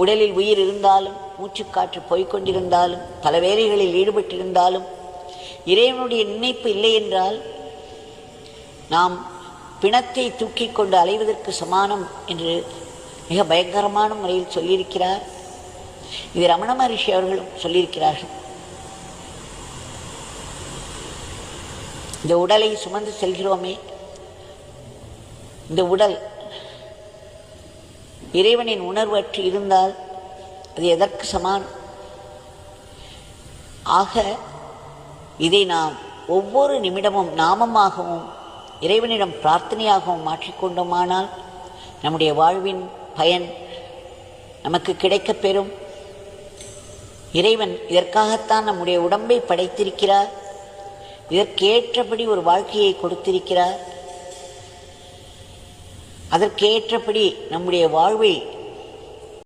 உடலில் உயிர் இருந்தாலும் மூச்சுக்காற்று போய்க்கொண்டிருந்தாலும் பல வேலைகளில் ஈடுபட்டிருந்தாலும் இறைவனுடைய நினைப்பு இல்லை என்றால் நாம் பிணத்தை தூக்கிக் கொண்டு அலைவதற்கு சமானம் என்று மிக பயங்கரமான முறையில் சொல்லியிருக்கிறார். இது ரமண மகரிஷி அவர்களும் சொல்லியிருக்கிறார்கள். இந்த உடலை சுமந்து செல்கிறோமே இந்த உடல் இறைவனின் உணர்வு அற்று இருந்தால் அது எதற்கு சமானம் ஆக இதை நாம் ஒவ்வொரு நிமிடமும் நாமமாகவும் இறைவனிடம் பிரார்த்தனையாகவும் மாற்றிக்கொண்டோமானால் நம்முடைய வாழ்வின் பயன் நமக்கு கிடைக்கப் பெறும். இறைவன் இதற்காகத்தான் நம்முடைய உடம்பை படைத்திருக்கிறார். இதற்கேற்றபடி ஒரு வாழ்க்கையை கொடுத்திருக்கிறார். அதற்கேற்றபடி நம்முடைய வாழ்வை